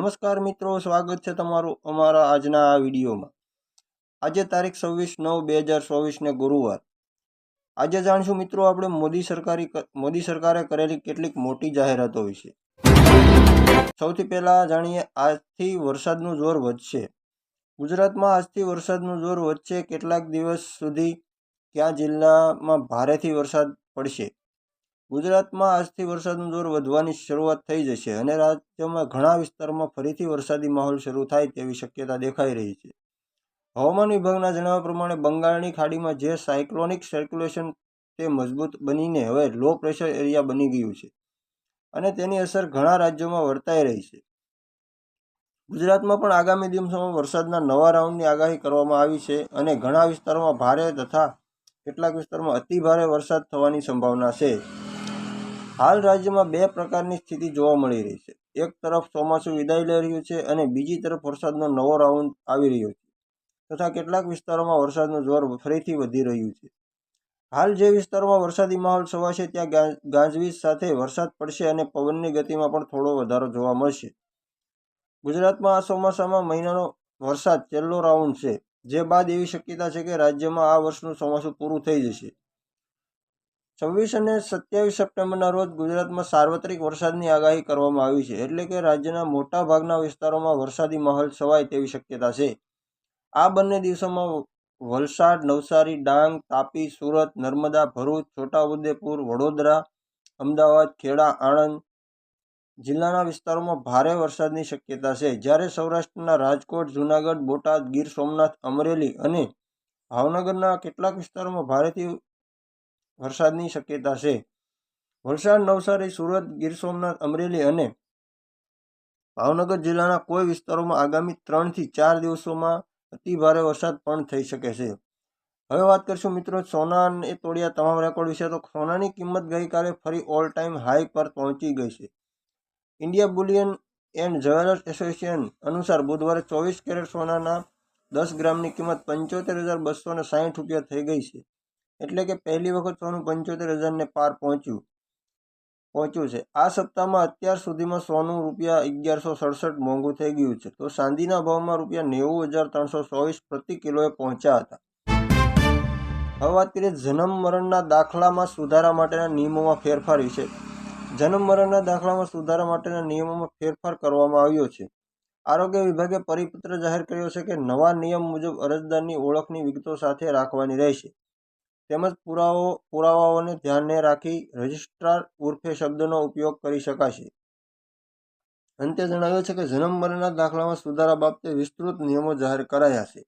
નમસ્કાર મિત્રો, સ્વાગત છે તમારું અમારા આજના આ વિડીયોમાં. આજે તારીખ છવ્વીસ નવ બે હજાર ચોવીસને ગુરુવાર. આજે જાણશું મિત્રો આપણે મોદી સરકારી મોદી સરકારે કરેલી કેટલીક મોટી જાહેરાતો વિશે. સૌથી પહેલાં જાણીએ આજથી વરસાદનું જોર વધશે. ગુજરાતમાં આજથી વરસાદનું જોર વધશે કેટલાક દિવસ સુધી કયા જિલ્લામાં ભારેથી વરસાદ પડશે? ગુજરાતમાં આજથી વરસાદનું જોર વધવાની શરૂઆત થઈ જશે અને રાજ્યમાં ઘણા વિસ્તારોમાં ફરીથી વરસાદી માહોલ શરૂ થાય તેવી શક્યતા દેખાઈ રહી છે. હવામાન વિભાગના જણાવ્યા પ્રમાણે બંગાળની ખાડીમાં જે સાયક્લોનિક સર્ક્યુલેશન તે મજબૂત બનીને હવે લો પ્રેશર એરિયા બની ગયું છે અને તેની અસર ઘણા રાજ્યોમાં વર્તાઈ રહી છે. ગુજરાતમાં પણ આગામી દિવસોમાં વરસાદના નવા રાઉન્ડની આગાહી કરવામાં આવી છે અને ઘણા વિસ્તારોમાં ભારે તથા કેટલાક વિસ્તારોમાં અતિભારે વરસાદ થવાની સંભાવના છે. હાલ રાજ્યમાં બે પ્રકારની સ્થિતિ જોવા મળી રહી છે. એક તરફ ચોમાસું વિદાય લઈ રહ્યું છે અને બીજી તરફ વરસાદનો નવો રાઉન્ડ આવી રહ્યો છે તથા કેટલાક વિસ્તારોમાં વરસાદનું જોર ફરીથી વધી રહ્યું છે. હાલ જે વિસ્તારોમાં વરસાદી માહોલ છવાશે ત્યાં ગાજવીજ સાથે વરસાદ પડશે અને પવનની ગતિમાં પણ થોડો વધારો જોવા મળશે. ગુજરાતમાં આ ચોમાસામાં મહિનાનો વરસાદ છેલ્લો રાઉન્ડ છે. જે બાદ એવી શક્યતા છે કે રાજ્યમાં આ વર્ષનું ચોમાસું પૂરું થઈ જશે. છવ્વીસ અને સત્યાવીસ સપ્ટેમ્બરના રોજ ગુજરાતમાં સાર્વત્રિક વરસાદની આગાહી કરવામાં આવી છે. એટલે કે રાજ્યના મોટા ભાગના વિસ્તારોમાં વરસાદી માહોલ છવાય તેવી શક્યતા છે. આ બંને દિવસોમાં વલસાડ, નવસારી, ડાંગ, તાપી, સુરત, નર્મદા, ભરૂચ, છોટાઉદેપુર, વડોદરા, અમદાવાદ, ખેડા, આણંદ જિલ્લાના વિસ્તારોમાં ભારે વરસાદની શક્યતા છે. જ્યારે સૌરાષ્ટ્રના રાજકોટ, જૂનાગઢ, બોટાદ, ગીર સોમનાથ, અમરેલી અને ભાવનગરના કેટલાક વિસ્તારોમાં ભારેથી વરસાદની શક્યતા છે. વલસાડ, નવસારી, સુરત, ગીર સોમનાથ, અમરેલી અને ભાવનગર જિલ્લાના કોઈ વિસ્તારોમાં આગામી ત્રણથી ચાર દિવસોમાં અતિભારે વરસાદ પણ થઈ શકે છે. હવે વાત કરીશું મિત્રો સોના એ તોડ્યા તમામ રેકોર્ડ વિશે તો સોનાની કિંમત ગઈકાલે ફરી ઓલ ટાઈમ હાઈ પર પહોંચી ગઈ છે. India bullion and jewellers association અનુસાર બુધવારે ચોવીસ કેરેટ સોનાના દસ ગ્રામની કિંમત પંચોતેર હજાર બસો ને સાહીઠ રૂપિયા થઈ ગઈ છે. એટલે કે પહેલી વખત સોનું પંચોતેર હજારને પાર પહોંચ્યું પહોંચ્યું છે. આ સપ્તાહમાં અત્યાર સુધીમાં સોનું રૂપિયા અગિયારસો સડસઠ મોંઘું થઈ ગયું છે. તો ચાંદીના ભાવમાં રૂપિયા નેવું હજાર ત્રણસો ચોવીસ પ્રતિ કિલોએ પહોંચ્યા હતા. હવે વાત કરીએ જન્મ મરણના દાખલામાં સુધારા માટેના નિયમોમાં ફેરફાર વિશે. જન્મ મરણના દાખલામાં સુધારા માટેના નિયમોમાં ફેરફાર કરવામાં આવ્યો છે. આરોગ્ય વિભાગે પરિપત્ર જાહેર કર્યો છે કે નવા નિયમ મુજબ અરજદારની ઓળખની વિગતો સાથે રાખવાની રહેશે. તેમજ પુરાવો, પુરાવાઓને ધ્યાને રાખી રજિસ્ટ્રાર ઉર્ફે શબ્દનો ઉપયોગ કરી શકાશે. અંતે જણાવ્યું છે કે જન્મ મરણના દાખલામાં સુધારા બાબતે વિસ્તૃત નિયમો જાહેર કરાયા છે.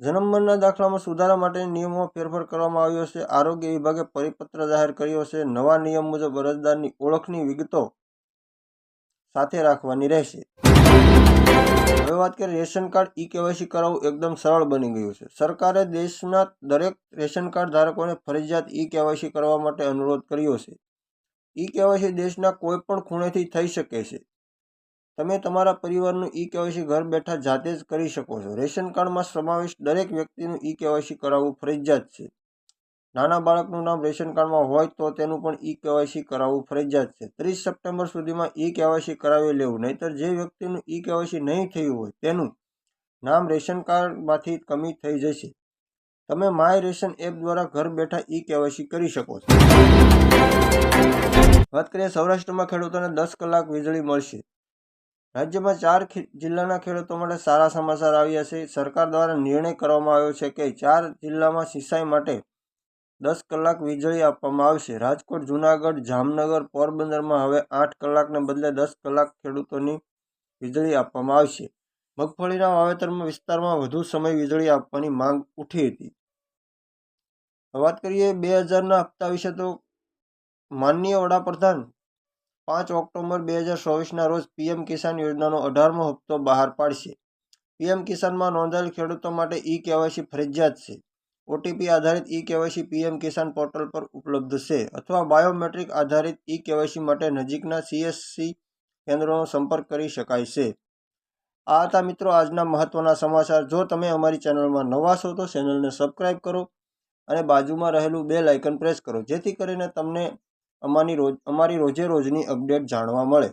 જન્મ મરણના દાખલામાં સુધારા માટે નિયમોમાં ફેરફાર કરવામાં આવ્યો છે. આરોગ્ય વિભાગે પરિપત્ર જાહેર કર્યો છે. નવા નિયમ મુજબ અરજદારની ઓળખની વિગતો સાથે રાખવાની રહેશે. હવે વાત કરીએ રેશન કાર્ડ ઈ કેવાયસી કરાવવું એકદમ સરળ બની ગયું છે. સરકારે દેશના દરેક રેશન કાર્ડ ધારકોને ફરજિયાત ઈ કેવાયસી કરવા માટે અનુરોધ કર્યો છે. ઈ કેવાયસી દેશના કોઈ પણ ખૂણેથી થઈ શકે છે. તમે તમારા પરિવારનું ઈ કેવાયસી ઘર બેઠા જાતે જ કરી શકો છો. રેશન કાર્ડમાં સમાવેશ દરેક વ્યક્તિનું ઈ કેવાયસી કરાવવું ફરજિયાત છે. નાના બાળકનું નામ રેશન કાર્ડમાં હોય તો તેનું પણ ઈ કેવાયસી કરાવવું ફરજિયાત છે. ત્રીસ સપ્ટેમ્બર સુધીમાં ઈ કેવાયસી કરાવી લેવું, નહીતર જે વ્યક્તિનું ઈ કેવાયસી નહીં થયું હોય તેનું નામ રેશન કાર્ડમાંથી કમી થઈ જશે. તમે માય રેશન એપ દ્વારા ઘર બેઠા ઈ કેવાયસી કરી શકો છો. વાત કરીએ સૌરાષ્ટ્રમાં ખેડૂતોને દસ કલાક વીજળી મળશે. રાજ્યમાં ચાર જિલ્લાના ખેડૂતો માટે સારા સમાચાર આવ્યા છે. સરકાર દ્વારા નિર્ણય કરવામાં આવ્યો છે કે ચાર જિલ્લામાં સિંચાઈ માટે દસ કલાક વીજળી આપવામાં આવશે. રાજકોટ, જૂનાગઢ, જામનગર, પોરબંદરમાં હવે આઠ કલાકને બદલે દસ કલાક ખેડૂતોની વીજળી આપવામાં આવશે. મગફળીના વાવેતરમાં વિસ્તારમાં વધુ સમય વીજળી આપવાની માંગ ઉઠી હતી. વાત કરીએ બે હજારના હપ્તા વિશે તો માનનીય વડાપ્રધાન પાંચ ઓક્ટોબર બે હજાર ચોવીસના રોજ પીએમ કિસાન યોજનાનો અઢારમો હપ્તો બહાર પાડશે. પીએમ કિસાનમાં નોંધાયેલ ખેડૂતો માટે ઈ કેવાયસી ફરજિયાત છે. ઓટીપી આધારિત e KYC PM Kisan portal પર ઉપલબ્ધ છે અથવા બાયોમેટ્રિક આધારિત ઈ કેવાયસી માટે નજીકના સીએસસી કેન્દ્રોનો સંપર્ક કરી શકાય છે. આ હતા મિત્રો આજના મહત્વના સમાચાર. જો તમે અમારી ચેનલમાં નવા છો તો ચેનલને સબસ્ક્રાઈબ કરો અને બાજુમાં રહેલું બે લાઇકન પ્રેસ કરો જેથી કરીને તમને અમારી રોજ, અમારી રોજે રોજની અપડેટ જાણવા મળે.